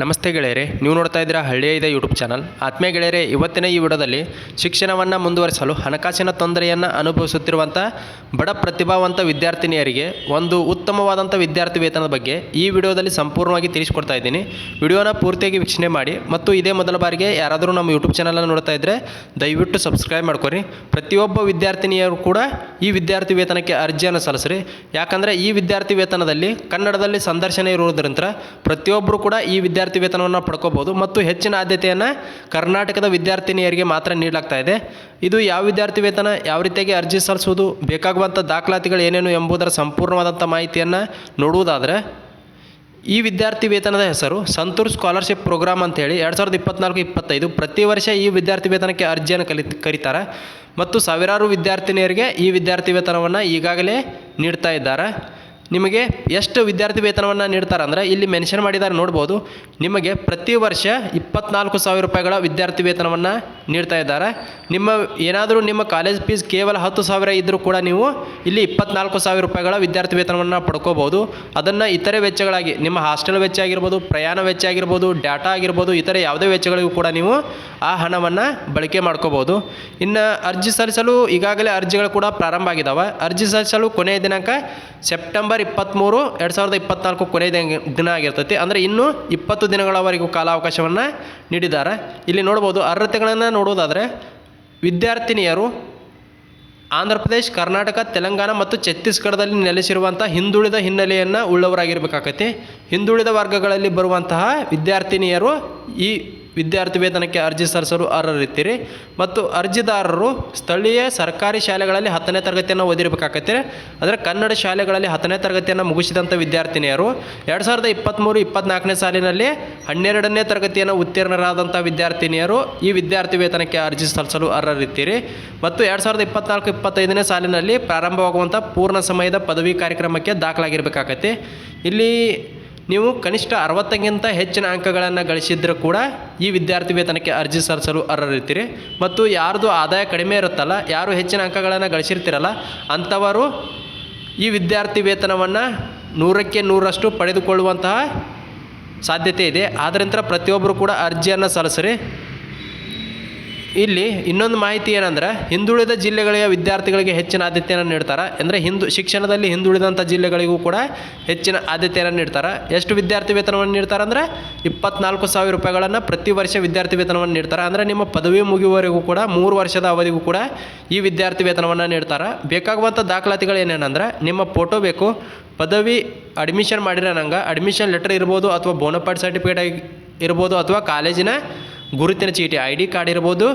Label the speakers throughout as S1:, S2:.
S1: ನಮಸ್ತೆ ಗೆಳೆಯರೆ, ನೀವು ನೋಡ್ತಾ ಇದ್ದೀರಾ ಹಳ್ಳಿಯ ಇದೆ ಯೂಟ್ಯೂಬ್ ಚಾನಲ್. ಆತ್ಮೀಯ ಗೆಳೆಯರೆ, ಇವತ್ತಿನ ಈ ವಿಡಿಯೋದಲ್ಲಿ ಶಿಕ್ಷಣವನ್ನು ಮುಂದುವರಿಸಲು ಹಣಕಾಸಿನ ತೊಂದರೆಯನ್ನು ಅನುಭವಿಸುತ್ತಿರುವಂಥ ಬಡ ಪ್ರತಿಭಾವಂತ ವಿದ್ಯಾರ್ಥಿನಿಯರಿಗೆ ಒಂದು ಉತ್ತಮವಾದಂಥ ವಿದ್ಯಾರ್ಥಿ ವೇತನದ ಬಗ್ಗೆ ಈ ವಿಡಿಯೋದಲ್ಲಿ ಸಂಪೂರ್ಣವಾಗಿ ತಿಳಿಸ್ಕೊಡ್ತಾ ಇದ್ದೀನಿ. ವಿಡಿಯೋನ ಪೂರ್ತಿಯಾಗಿ ವೀಕ್ಷಣೆ ಮಾಡಿ ಮತ್ತು ಇದೇ ಮೊದಲ ಬಾರಿಗೆ ಯಾರಾದರೂ ನಮ್ಮ ಯೂಟ್ಯೂಬ್ ಚಾನಲನ್ನು ನೋಡ್ತಾ ಇದ್ದರೆ ದಯವಿಟ್ಟು ಸಬ್ಸ್ಕ್ರೈಬ್ ಮಾಡ್ಕೊರಿ. ಪ್ರತಿಯೊಬ್ಬ ವಿದ್ಯಾರ್ಥಿನಿಯರು ಕೂಡ ಈ ವಿದ್ಯಾರ್ಥಿ ವೇತನಕ್ಕೆ ಅರ್ಜಿಯನ್ನು ಸಲ್ಲಿಸ್ರಿ. ಯಾಕಂದರೆ ಈ ವಿದ್ಯಾರ್ಥಿ ವೇತನದಲ್ಲಿ ಕನ್ನಡದಲ್ಲಿ ಸಂದರ್ಶನ ಇರುವುದರಿಂದ ಪ್ರತಿಯೊಬ್ಬರು ಕೂಡ ಈ ವಿದ್ಯಾರ್ಥಿ ವೇತನವನ್ನು ಪಡ್ಕೋಬೋದು ಮತ್ತು ಹೆಚ್ಚಿನ ಆದ್ಯತೆಯನ್ನು ಕರ್ನಾಟಕದ ವಿದ್ಯಾರ್ಥಿನಿಯರಿಗೆ ಮಾತ್ರ ನೀಡಲಾಗ್ತಾ ಇದೆ. ಇದು ಯಾವ ವಿದ್ಯಾರ್ಥಿ ವೇತನ ಯಾವ ರೀತಿಯಾಗಿ ಅರ್ಜಿ ಸಲ್ಲಿಸುವುದು ಬೇಕಾಗುವಂಥ ದಾಖಲಾತಿಗಳು ಏನೇನು ಎಂಬುದರ ಸಂಪೂರ್ಣವಾದಂಥ ಮಾಹಿತಿಯನ್ನು ನೋಡುವುದಾದರೆ, ಈ ವಿದ್ಯಾರ್ಥಿ ವೇತನದ ಹೆಸರು ಸಂತೂರ್ ಸ್ಕಾಲರ್ಶಿಪ್ ಪ್ರೋಗ್ರಾಮ್ ಅಂತೇಳಿ ಎರಡು ಸಾವಿರದ ಇಪ್ಪತ್ನಾಲ್ಕು ಇಪ್ಪತ್ತೈದು ಪ್ರತಿ ವರ್ಷ ಈ ವಿದ್ಯಾರ್ಥಿ ವೇತನಕ್ಕೆ ಅರ್ಜಿಯನ್ನು ಕಲಿ, ಕರೀತಾರೆ. ಮತ್ತು ಸಾವಿರಾರು ವಿದ್ಯಾರ್ಥಿನಿಯರಿಗೆ ಈ ವಿದ್ಯಾರ್ಥಿ ವೇತನವನ್ನು ಈಗಾಗಲೇ ನೀಡ್ತಾ ಇದ್ದಾರೆ. ನಿಮಗೆ ಎಷ್ಟು ವಿದ್ಯಾರ್ಥಿ ವೇತನವನ್ನು ನೀಡ್ತಾರೆ ಅಂದರೆ ಇಲ್ಲಿ ಮೆನ್ಷನ್ ಮಾಡಿದ್ದಾರೆ ನೋಡ್ಬೋದು. ನಿಮಗೆ ಪ್ರತಿ ವರ್ಷ ಇಪ್ಪತ್ನಾಲ್ಕು ಸಾವಿರ ರೂಪಾಯಿಗಳ ವಿದ್ಯಾರ್ಥಿ ವೇತನವನ್ನು ನೀಡ್ತಾ ಇದ್ದಾರೆ. ನಿಮ್ಮ ಏನಾದರೂ ನಿಮ್ಮ ಕಾಲೇಜ್ ಫೀಸ್ ಕೇವಲ ಹತ್ತು ಸಾವಿರ ಇದ್ದರೂ ಕೂಡ ನೀವು ಇಲ್ಲಿ ಇಪ್ಪತ್ನಾಲ್ಕು ಸಾವಿರ ರೂಪಾಯಿಗಳ ವಿದ್ಯಾರ್ಥಿ ವೇತನವನ್ನು ಪಡ್ಕೋಬೋದು ಅದನ್ನು ಇತರೆ ವೆಚ್ಚಗಳಾಗಿ ನಿಮ್ಮ ಹಾಸ್ಟೆಲ್ ವೆಚ್ಚ ಆಗಿರ್ಬೋದು, ಪ್ರಯಾಣ ವೆಚ್ಚ ಆಗಿರ್ಬೋದು ಡಾಟಾ ಆಗಿರ್ಬೋದು, ಇತರೆ ಯಾವುದೇ ವೆಚ್ಚಗಳಿಗೂ ಕೂಡ ನೀವು ಆ ಹಣವನ್ನು ಬಳಕೆ ಮಾಡ್ಕೋಬೋದು ಇನ್ನು ಅರ್ಜಿ ಸಲ್ಲಿಸಲು ಈಗಾಗಲೇ ಅರ್ಜಿಗಳು ಕೂಡ ಪ್ರಾರಂಭ ಆಗಿದ್ದಾವೆ ಅರ್ಜಿ ಸಲ್ಲಿಸಲು ಕೊನೆಯ ದಿನಾಂಕ ಸೆಪ್ಟೆಂಬರ್ ಇಪ್ಪತ್ತ್ಮೂರು ಎರಡು ಸಾವಿರದ ಇಪ್ಪತ್ನಾಲ್ಕು ಕೊನೆಯ ದಿನ- ದಿನ ಆಗಿರ್ತೈತಿ. ಅಂದರೆ ಇನ್ನೂ ಇಪ್ಪತ್ತು ದಿನಗಳವರೆಗೂ ಕಾಲಾವಕಾಶವನ್ನು ನೀಡಿದ್ದಾರೆ. ಇಲ್ಲಿ ನೋಡ್ಬೋದು, ಅರ್ಹತೆಗಳನ್ನು ನೋಡೋದಾದರೆ ವಿದ್ಯಾರ್ಥಿನಿಯರು ಆಂಧ್ರ ಪ್ರದೇಶ್, ಕರ್ನಾಟಕ, ತೆಲಂಗಾಣ ಮತ್ತು ಛತ್ತೀಸ್ಗಢದಲ್ಲಿ ನೆಲೆಸಿರುವಂಥ ಹಿಂದುಳಿದ ಹಿನ್ನೆಲೆಯನ್ನು ಉಳ್ಳವರಾಗಿರ್ಬೇಕಾಗತ್ತೆ. ಹಿಂದುಳಿದ ವರ್ಗಗಳಲ್ಲಿ ಬರುವಂತಹ ವಿದ್ಯಾರ್ಥಿನಿಯರು ಈ ವಿದ್ಯಾರ್ಥಿ ವೇತನಕ್ಕೆ ಅರ್ಜಿ ಸಲ್ಲಿಸಲು ಅರ್ಹರಿರ್ತೀರಿ ಮತ್ತು ಅರ್ಜಿದಾರರು ಸ್ಥಳೀಯ ಸರ್ಕಾರಿ ಶಾಲೆಗಳಲ್ಲಿ ಹತ್ತನೇ ತರಗತಿಯನ್ನು ಓದಿರಬೇಕಾಗತ್ತೆ. ಅಂದರೆ ಕನ್ನಡ ಶಾಲೆಗಳಲ್ಲಿ ಹತ್ತನೇ ತರಗತಿಯನ್ನು ಮುಗಿಸಿದಂಥ ವಿದ್ಯಾರ್ಥಿನಿಯರು ಎರಡು ಸಾವಿರದ ಇಪ್ಪತ್ತ್ಮೂರು ಇಪ್ಪತ್ತ್ನಾಲ್ಕನೇ ಸಾಲಿನಲ್ಲಿ ಹನ್ನೆರಡನೇ ತರಗತಿಯನ್ನು ಉತ್ತೀರ್ಣರಾದಂಥ ವಿದ್ಯಾರ್ಥಿನಿಯರು ಈ ವಿದ್ಯಾರ್ಥಿ ವೇತನಕ್ಕೆ ಅರ್ಜಿ ಸಲ್ಲಿಸಲು ಅರ್ಹರಿರ್ತೀರಿ ಮತ್ತು ಎರಡು ಸಾವಿರದ ಇಪ್ಪತ್ನಾಲ್ಕು ಇಪ್ಪತ್ತೈದನೇ ಸಾಲಿನಲ್ಲಿ ಪ್ರಾರಂಭವಾಗುವಂಥ ಪೂರ್ಣ ಸಮಯದ ಪದವಿ ಕಾರ್ಯಕ್ರಮಕ್ಕೆ ದಾಖಲಾಗಿರಬೇಕಾಗತ್ತೆ. ಇಲ್ಲಿ ನೀವು ಕನಿಷ್ಠ ಅರವತ್ತಕ್ಕಿಂತ ಹೆಚ್ಚಿನ ಅಂಕಗಳನ್ನು ಗಳಿಸಿದ್ರೂ ಕೂಡ ಈ ವಿದ್ಯಾರ್ಥಿ ವೇತನಕ್ಕೆ ಅರ್ಜಿ ಸಲ್ಲಿಸಲು ಅರ್ಹರಿರ್ತೀರಿ. ಮತ್ತು ಯಾರ್ದು ಆದಾಯ ಕಡಿಮೆ ಇರುತ್ತಲ್ಲ, ಯಾರು ಹೆಚ್ಚಿನ ಅಂಕಗಳನ್ನು ಗಳಿಸಿರ್ತೀರಲ್ಲ, ಅಂಥವರು ಈ ವಿದ್ಯಾರ್ಥಿ ವೇತನವನ್ನು ನೂರಕ್ಕೆ ನೂರಷ್ಟು ಪಡೆದುಕೊಳ್ಳುವಂತಹ ಸಾಧ್ಯತೆ ಇದೆ. ಆದ್ದರಿಂದ ಪ್ರತಿಯೊಬ್ಬರು ಕೂಡ ಅರ್ಜಿಯನ್ನು ಸಲ್ಲಿಸ್ರಿ. ಇಲ್ಲಿ ಇನ್ನೊಂದು ಮಾಹಿತಿ ಏನಂದ್ರೆ, ಹಿಂದುಳಿದ ಜಿಲ್ಲೆಗಳಿಗೆ ವಿದ್ಯಾರ್ಥಿಗಳಿಗೆ ಹೆಚ್ಚಿನ ಆದ್ಯತೆಯನ್ನು ನೀಡ್ತಾರೆ. ಅಂದರೆ ಹಿಂದು, ಶಿಕ್ಷಣದಲ್ಲಿ ಹಿಂದುಳಿದಂಥ ಜಿಲ್ಲೆಗಳಿಗೂ ಕೂಡ ಹೆಚ್ಚಿನ ಆದ್ಯತೆಯನ್ನು ನೀಡ್ತಾರೆ. ಎಷ್ಟು ವಿದ್ಯಾರ್ಥಿ ವೇತನವನ್ನು ನೀಡ್ತಾರೆ ಅಂದರೆ, ಇಪ್ಪತ್ನಾಲ್ಕು ಸಾವಿರ ರೂಪಾಯಿಗಳನ್ನು ಪ್ರತಿ ವರ್ಷ ವಿದ್ಯಾರ್ಥಿ ವೇತನವನ್ನು ನೀಡ್ತಾರೆ. ಅಂದರೆ ನಿಮ್ಮ ಪದವಿ ಮುಗಿಯುವವರೆಗೂ ಕೂಡ, ಮೂರು ವರ್ಷದ ಅವಧಿಗೂ ಕೂಡ ಈ ವಿದ್ಯಾರ್ಥಿ ವೇತನವನ್ನು ನೀಡ್ತಾರೆ. ಬೇಕಾಗುವಂಥ ದಾಖಲಾತಿಗಳು ಏನೇನಂದರೆ, ನಿಮ್ಮ ಫೋಟೋ ಬೇಕು. ಪದವಿ ಅಡ್ಮಿಷನ್ ಮಾಡಿರೋ ನಂಗೆ ಅಡ್ಮಿಷನ್ ಲೆಟರ್ ಇರ್ಬೋದು ಅಥವಾ ಬೋನಪಾಡ್ ಸರ್ಟಿಫಿಕೇಟ್ ಇರ್ಬೋದು ಅಥವಾ ಕಾಲೇಜಿನ ಗುರುತಿನ ಚೀಟಿ ಐ ಡಿ ಕಾರ್ಡ್ ಇರ್ಬೋದು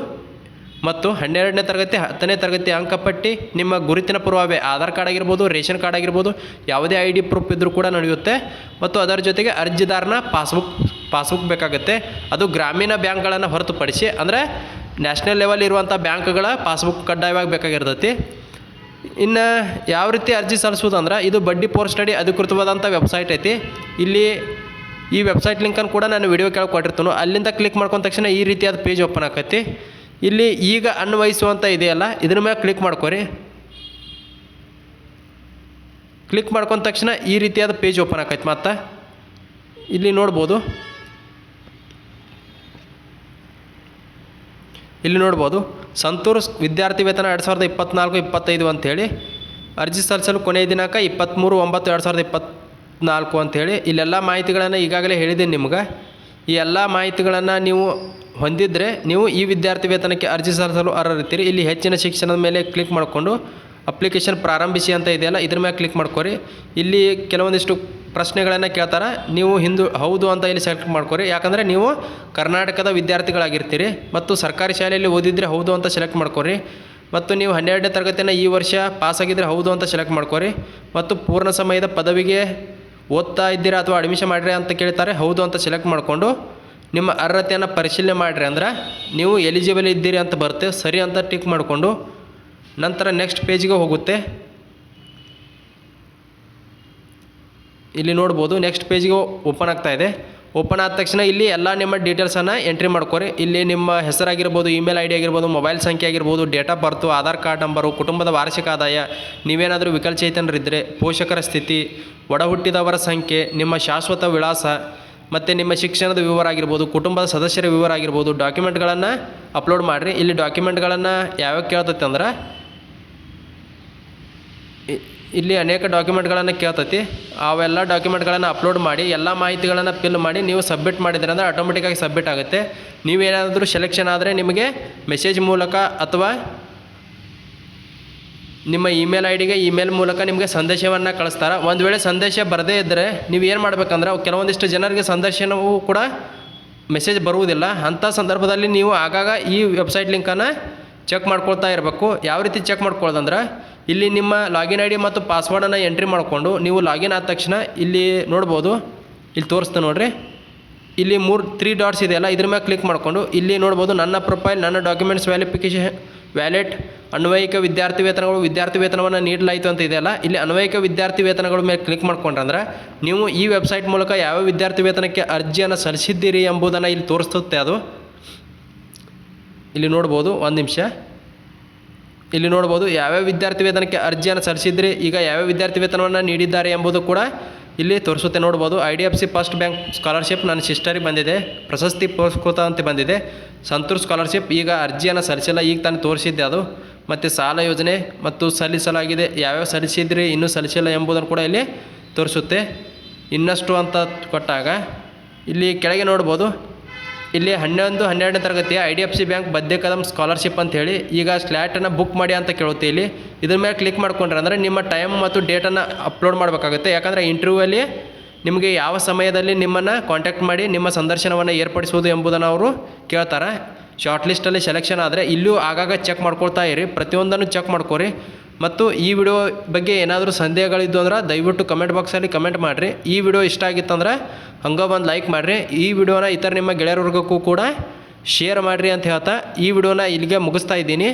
S1: ಮತ್ತು ಹನ್ನೆರಡನೇ ತರಗತಿ, ಹತ್ತನೇ ತರಗತಿ ಅಂಕಪಟ್ಟಿ ನಿಮ್ಮ ಗುರುತಿನ ಪುರಾವೆ ಆಧಾರ್ ಕಾರ್ಡ್ ಆಗಿರ್ಬೋದು, ರೇಷನ್ ಕಾರ್ಡ್ ಆಗಿರ್ಬೋದು, ಯಾವುದೇ ಐ ಡಿ ಪ್ರೂಫ್ ಇದ್ದರೂ ಕೂಡ ನಡೆಯುತ್ತೆ. ಮತ್ತು ಅದರ ಜೊತೆಗೆ ಅರ್ಜಿದಾರನ ಪಾಸ್ಬುಕ್ ಪಾಸ್ಬುಕ್ ಬೇಕಾಗುತ್ತೆ. ಅದು ಗ್ರಾಮೀಣ ಬ್ಯಾಂಕ್ಗಳನ್ನು ಹೊರತುಪಡಿಸಿ, ಅಂದರೆ ನ್ಯಾಷನಲ್ ಲೆವೆಲ್ ಇರುವಂಥ ಬ್ಯಾಂಕ್ಗಳ ಪಾಸ್ಬುಕ್ ಕಡ್ಡಾಯವಾಗಿ ಬೇಕಾಗಿರ್ತೈತಿ. ಇನ್ನು ಯಾವ ರೀತಿ ಅರ್ಜಿ ಸಲ್ಲಿಸೋದು ಅಂದ್ರೆ, ಇದು ಬಡ್ಡಿ ಪೋಸ್ಟ್ ಸ್ಟಡಿ ಅಧಿಕೃತವಾದಂಥ ವೆಬ್ಸೈಟ್ ಐತಿ. ಇಲ್ಲಿ ಈ ವೆಬ್ಸೈಟ್ ಲಿಂಕನ್ನು ಕೂಡ ನಾನು ವಿಡಿಯೋ ಕೆಳಗೆ ಕೊಟ್ಟಿರ್ತೀನಿ. ಅಲ್ಲಿಂದ ಕ್ಲಿಕ್ ಮಾಡ್ಕೊಂಡ ತಕ್ಷಣ ಈ ರೀತಿಯಾದ ಪೇಜ್ ಓಪನ್ ಆಕೈತಿ. ಇಲ್ಲಿ ಈಗ ಅನ್ವಯಿಸುವಂಥ ಇದೆಯಲ್ಲ ಇದ್ರ ಮೇಲೆ ಕ್ಲಿಕ್ ಮಾಡ್ಕೊರಿ. ಕ್ಲಿಕ್ ಮಾಡ್ಕೊಂಡ ತಕ್ಷಣ ಈ ರೀತಿಯಾದ ಪೇಜ್ ಓಪನ್ ಆಕೈತಿ ಮತ್ತು. ಇಲ್ಲಿ ನೋಡ್ಬೋದು. ಇಲ್ಲಿ ನೋಡ್ಬೋದು. ಸಂತೂರ್ ವಿದ್ಯಾರ್ಥಿ ವೇತನ ಎರಡು ಸಾವಿರದ ಇಪ್ಪತ್ತ್ನಾಲ್ಕು ಇಪ್ಪತ್ತೈದು ಅಂಥೇಳಿ ಅರ್ಜಿ ಸಲ್ಲಿಸಲು ಕೊನೆಯ ದಿನಾಂಕ ಇಪ್ಪತ್ತ್ಮೂರು ಒಂಬತ್ತು, ಎರಡು ಸಾವಿರದ ಇಪ್ಪತ್ತ್ನಾಲ್ಕು ಅಂಥೇಳಿ ಇಲ್ಲೆಲ್ಲ ಮಾಹಿತಿಗಳನ್ನು ಈಗಾಗಲೇ ಹೇಳಿದ್ದೀನಿ ನಿಮ್ಗೆ. ಈ ಎಲ್ಲ ಮಾಹಿತಿಗಳನ್ನು ನೀವು ಹೊಂದಿದ್ದರೆ ನೀವು ಈ ವಿದ್ಯಾರ್ಥಿ ವೇತನಕ್ಕೆ ಅರ್ಜಿ ಸಲ್ಲಿಸಲು ಅರ್ಹರಿರ್ತೀರಿ ಇಲ್ಲಿ ಹೆಚ್ಚಿನ ಶಿಕ್ಷಣದ ಮೇಲೆ ಕ್ಲಿಕ್ ಮಾಡಿಕೊಂಡು ಅಪ್ಲಿಕೇಶನ್ ಪ್ರಾರಂಭಿಸಿ ಅಂತ ಇದೆಯಲ್ಲ, ಇದ್ರ ಮೇಲೆ ಕ್ಲಿಕ್ ಮಾಡ್ಕೊರಿ. ಇಲ್ಲಿ ಕೆಲವೊಂದಿಷ್ಟು ಪ್ರಶ್ನೆಗಳನ್ನು ಕೇಳ್ತಾರೆ. ನೀವು ಹಿಂದೂ, ಹೌದು ಅಂತ ಇಲ್ಲಿ ಸೆಲೆಕ್ಟ್ ಮಾಡ್ಕೊರಿ. ಯಾಕಂದರೆ ನೀವು ಕರ್ನಾಟಕದ ವಿದ್ಯಾರ್ಥಿಗಳಾಗಿರ್ತೀರಿ ಮತ್ತು ಸರ್ಕಾರಿ ಶಾಲೆಯಲ್ಲಿ ಓದಿದರೆ ಹೌದು ಅಂತ ಸೆಲೆಕ್ಟ್ ಮಾಡ್ಕೊರಿ. ಮತ್ತು ನೀವು ಹನ್ನೆರಡನೇ ತರಗತಿಯನ್ನು ಈ ವರ್ಷ ಪಾಸಾಗಿದ್ದರೆ ಹೌದು ಅಂತ ಸೆಲೆಕ್ಟ್ ಮಾಡ್ಕೊರಿ. ಮತ್ತು ಪೂರ್ಣ ಸಮಯದ ಪದವಿಗೆ ಓದ್ತಾ ಇದ್ದೀರಾ ಅಥವಾ ಅಡ್ಮಿಷನ್ ಮಾಡಿರಿ ಅಂತ ಕೇಳ್ತಾರೆ, ಹೌದು ಅಂತ ಸೆಲೆಕ್ಟ್ ಮಾಡಿಕೊಂಡು ನಿಮ್ಮ ಅರ್ಹತೆಯನ್ನು ಪರಿಶೀಲನೆ ಮಾಡಿರಿ ಅಂದ್ರೆ ನೀವು ಎಲಿಜಿಬಲ್ ಇದ್ದೀರಿ ಅಂತ ಬರುತ್ತೆ, ಸರಿ ಅಂತ ಟಿಕ್ ಮಾಡಿಕೊಂಡು ನಂತರ ನೆಕ್ಸ್ಟ್ ಪೇಜ್ಗೆ ಹೋಗುತ್ತೆ. ಇಲ್ಲಿ ನೋಡ್ಬೋದು ನೆಕ್ಸ್ಟ್ ಪೇಜ್ಗೆ ಓಪನ್ ಆಗ್ತಾ ಇದೆ. ಓಪನ್ ಆದ ತಕ್ಷಣ ಇಲ್ಲಿ ಎಲ್ಲ ನಿಮ್ಮ ಡೀಟೇಲ್ಸನ್ನು ಎಂಟ್ರಿ ಮಾಡ್ಕೊರಿ. ಇಲ್ಲಿ ನಿಮ್ಮ ಹೆಸರಾಗಿರ್ಬೋದು ಇಮೇಲ್ ಐ ಡಿ ಆಗಿರ್ಬೋದು ಮೊಬೈಲ್ ಸಂಖ್ಯೆ ಆಗಿರ್ಬೋದು date of birth Aadhaar card number ಕುಟುಂಬದ ವಾರ್ಷಿಕ ಆದಾಯ, ನೀವೇನಾದರೂ ವಿಕಲಚೇತನರಿದ್ದರೆ ಪೋಷಕರ ಸ್ಥಿತಿ ಒಡ ಹುಟ್ಟಿದವರ ಸಂಖ್ಯೆ, ನಿಮ್ಮ ಶಾಶ್ವತ ವಿಳಾಸ ಮತ್ತು ನಿಮ್ಮ ಶಿಕ್ಷಣದ ವಿವರ ಆಗಿರ್ಬೋದು, ಕುಟುಂಬದ ಸದಸ್ಯರ ವಿವರ ಆಗಿರ್ಬೋದು ಡಾಕ್ಯುಮೆಂಟ್ಗಳನ್ನು ಅಪ್ಲೋಡ್ ಮಾಡಿರಿ. ಇಲ್ಲಿ ಡಾಕ್ಯುಮೆಂಟ್ಗಳನ್ನು ಯಾವ್ಯಾವ ಕೇಳ್ತೈತೆ ಅಂದ್ರೆ ಇಲ್ಲಿ ಅನೇಕ ಡಾಕ್ಯುಮೆಂಟ್ಗಳನ್ನು ಕೇಳ್ತತಿ. ಅವೆಲ್ಲ ಡಾಕ್ಯುಮೆಂಟ್ಗಳನ್ನು ಅಪ್ಲೋಡ್ ಮಾಡಿ, ಎಲ್ಲ ಮಾಹಿತಿಗಳನ್ನು ಫಿಲ್ ಮಾಡಿ, ನೀವು ಸಬ್ಮಿಟ್ ಮಾಡಿದ್ರೆ ಅಂದರೆ ಆಟೋಮೆಟಿಕ್ಕಾಗಿ ಸಬ್ಮಿಟ್ ಆಗುತ್ತೆ. ನೀವೇನಾದರೂ ಸೆಲೆಕ್ಷನ್ ಆದರೆ ನಿಮಗೆ ಮೆಸೇಜ್ ಮೂಲಕ ಅಥವಾ ನಿಮ್ಮ ಇಮೇಲ್ ಐ ಡಿಗೆ ಇಮೇಲ್ ಮೂಲಕ ನಿಮಗೆ ಸಂದೇಶವನ್ನು ಕಳಿಸ್ತಾರೆ. ಒಂದು ವೇಳೆ ಸಂದೇಶ ಬರದೇ ಇದ್ದರೆ ನೀವು ಏನು ಮಾಡಬೇಕಂದ್ರೆ ಕೆಲವೊಂದಿಷ್ಟು ಜನರಿಗೆ ಸಂದರ್ಶನವೂ ಕೂಡ ಮೆಸೇಜ್ ಬರುವುದಿಲ್ಲ. ಅಂಥ ಸಂದರ್ಭದಲ್ಲಿ ನೀವು ಆಗಾಗ ಈ ವೆಬ್ಸೈಟ್ ಲಿಂಕನ್ನು ಚೆಕ್ ಮಾಡ್ಕೊಳ್ತಾ ಇರಬೇಕು. ಯಾವ ರೀತಿ ಚೆಕ್ ಮಾಡ್ಕೊಳ್ಳೋದಂದ್ರೆ ಇಲ್ಲಿ ನಿಮ್ಮ ಲಾಗಿನ್ ಐ ಡಿ ಮತ್ತು ಪಾಸ್ವರ್ಡನ್ನು ಎಂಟ್ರಿ ಮಾಡಿಕೊಂಡು ನೀವು ಲಾಗಿನ್ ಆದ ತಕ್ಷಣ ಇಲ್ಲಿ ನೋಡ್ಬೋದು. ಇಲ್ಲಿ ತೋರಿಸ್ತಾ ನೋಡ್ರಿ. ಇಲ್ಲಿ ಮೂರು ತ್ರೀ ಡಾಟ್ಸ್ ಇದೆಯಲ್ಲ ಇದ್ರ ಮೇಲೆ ಕ್ಲಿಕ್ ಮಾಡಿಕೊಂಡು ಇಲ್ಲಿ ನೋಡ್ಬೋದು ನನ್ನ ಪ್ರೊಫೈಲ್ ನನ್ನ ಡಾಕ್ಯುಮೆಂಟ್ಸ್ ವ್ಯಾಲಿಫಿಕೇಶನ್ ವ್ಯಾಲೆಟ್ ಅನ್ವಯಿಕ ವಿದ್ಯಾರ್ಥಿ ವೇತನಗಳು, ವಿದ್ಯಾರ್ಥಿ ವೇತನವನ್ನು ನೀಡಲಾಯಿತು ಅಂತ ಇದೆಯಲ್ಲ ಇಲ್ಲಿ ಅನ್ವಯಿಕ ವಿದ್ಯಾರ್ಥಿ ವೇತನಗಳ ಮೇಲೆ ಕ್ಲಿಕ್ ಮಾಡ್ಕೊಂಡ್ರೆ ನೀವು ಈ ವೆಬ್ಸೈಟ್ ಮೂಲಕ ಯಾವ ವಿದ್ಯಾರ್ಥಿ ವೇತನಕ್ಕೆ ಅರ್ಜಿಯನ್ನು ಸಲ್ಲಿಸಿದ್ದೀರಿ ಎಂಬುದನ್ನು ಇಲ್ಲಿ ತೋರಿಸುತ್ತೆ ಅದು. ಇಲ್ಲಿ ನೋಡ್ಬೋದು, ಒಂದು ನಿಮಿಷ. ಇಲ್ಲಿ ನೋಡ್ಬೋದು ಯಾವ್ಯಾವ ವಿದ್ಯಾರ್ಥಿ ವೇತನಕ್ಕೆ ಅರ್ಜಿಯನ್ನು ಸಲ್ಲಿಸಿದ್ರಿ, ಈಗ ಯಾವ ವಿದ್ಯಾರ್ಥಿ ವೇತನವನ್ನು ನೀಡಿದ್ದಾರೆ ಎಂಬುದು ಕೂಡ ಇಲ್ಲಿ ತೋರಿಸುತ್ತೆ ನೋಡ್ಬೋದು. I D F C first bank scholarship ನನ್ನ ಸಿಸ್ಟರಿಗೆ ಬಂದಿದೆ, ಪ್ರಶಸ್ತಿ ಪುರಸ್ಕೃತ ಅಂತ ಬಂದಿದೆ. ಸಂತೂರ್ ಸ್ಕಾಲರ್ಶಿಪ್ ಈಗ ಅರ್ಜಿಯನ್ನು ಸಲ್ಲಿಸಿಲ್ಲ, ಈಗ ತಾನು ತೋರಿಸಿದ್ದೆ ಅದು. ಮತ್ತು ಸಾಲ ಯೋಜನೆ ಮತ್ತು ಸಲ್ಲಿಸಲಾಗಿದೆ, ಯಾವ್ಯಾವ ಸಲ್ಲಿಸಿದ್ರಿ, ಇನ್ನೂ ಸಲ್ಲಿಸಿಲ್ಲ ಎಂಬುದನ್ನು ಕೂಡ ಇಲ್ಲಿ ತೋರಿಸುತ್ತೆ. ಇನ್ನಷ್ಟು ಅಂತ ಕೊಟ್ಟಾಗ, ಇಲ್ಲಿ ಕೆಳಗೆ ನೋಡ್ಬೋದು. ಇಲ್ಲಿ ಹನ್ನೊಂದು, ಹನ್ನೆರಡನೇ ತರಗತಿಯ I D F C bank Badhte Kadam scholarship ಅಂತ ಹೇಳಿ ಈಗ ಸ್ಲ್ಯಾಟನ್ನು ಬುಕ್ ಮಾಡಿ ಅಂತ ಕೇಳುತ್ತೆ ಇಲ್ಲಿ. ಇದ್ರ ಮೇಲೆ ಕ್ಲಿಕ್ ಮಾಡ್ಕೊಂಡ್ರೆ ಅಂದರೆ ನಿಮ್ಮ ಟೈಮ್ ಮತ್ತು ಡೇಟನ್ನು ಅಪ್ಲೋಡ್ ಮಾಡಬೇಕಾಗುತ್ತೆ. ಯಾಕಂದರೆ ಇಂಟರ್ವ್ಯೂವಲ್ಲಿ ನಿಮಗೆ ಯಾವ ಸಮಯದಲ್ಲಿ ನಿಮ್ಮನ್ನು ಕಾಂಟ್ಯಾಕ್ಟ್ ಮಾಡಿ ನಿಮ್ಮ ಸಂದರ್ಶನವನ್ನು ಏರ್ಪಡಿಸುವುದು ಎಂಬುದನ್ನು ಅವರು ಕೇಳ್ತಾರೆ. ಶಾರ್ಟ್ ಲಿಸ್ಟಲ್ಲಿ ಸೆಲೆಕ್ಷನ್ ಆದರೆ ಇಲ್ಲೂ ಆಗಾಗ ಚೆಕ್ ಮಾಡ್ಕೊಳ್ತಾ ಇರಿ. ಪ್ರತಿಯೊಂದನ್ನು ಚೆಕ್ ಮಾಡ್ಕೊರಿ. ಮತ್ತು ಈ ವಿಡಿಯೋ ಬಗ್ಗೆ ಏನಾದರೂ ಸಂದೇಹಗಳಿದ್ದು ಅಂದ್ರೆ ದಯವಿಟ್ಟು ಕಮೆಂಟ್ ಬಾಕ್ಸಲ್ಲಿ ಕಮೆಂಟ್ ಮಾಡಿರಿ. ಈ ವಿಡಿಯೋ ಇಷ್ಟ ಆಗಿತ್ತಂದ್ರೆ ಹಂಗೆ ಒಂದು ಲೈಕ್ ಮಾಡಿರಿ. ಈ ವಿಡಿಯೋನ ಇತರ ನಿಮ್ಮ ಗೆಳೆಯರ ವರ್ಗಕ್ಕೂ ಕೂಡ ಶೇರ್ ಮಾಡಿರಿ ಅಂತ ಹೇಳ್ತಾ ಈ ವಿಡಿಯೋನ ಇಲ್ಲಿಗೆ ಮುಗಿಸ್ತಾ ಇದ್ದೀನಿ.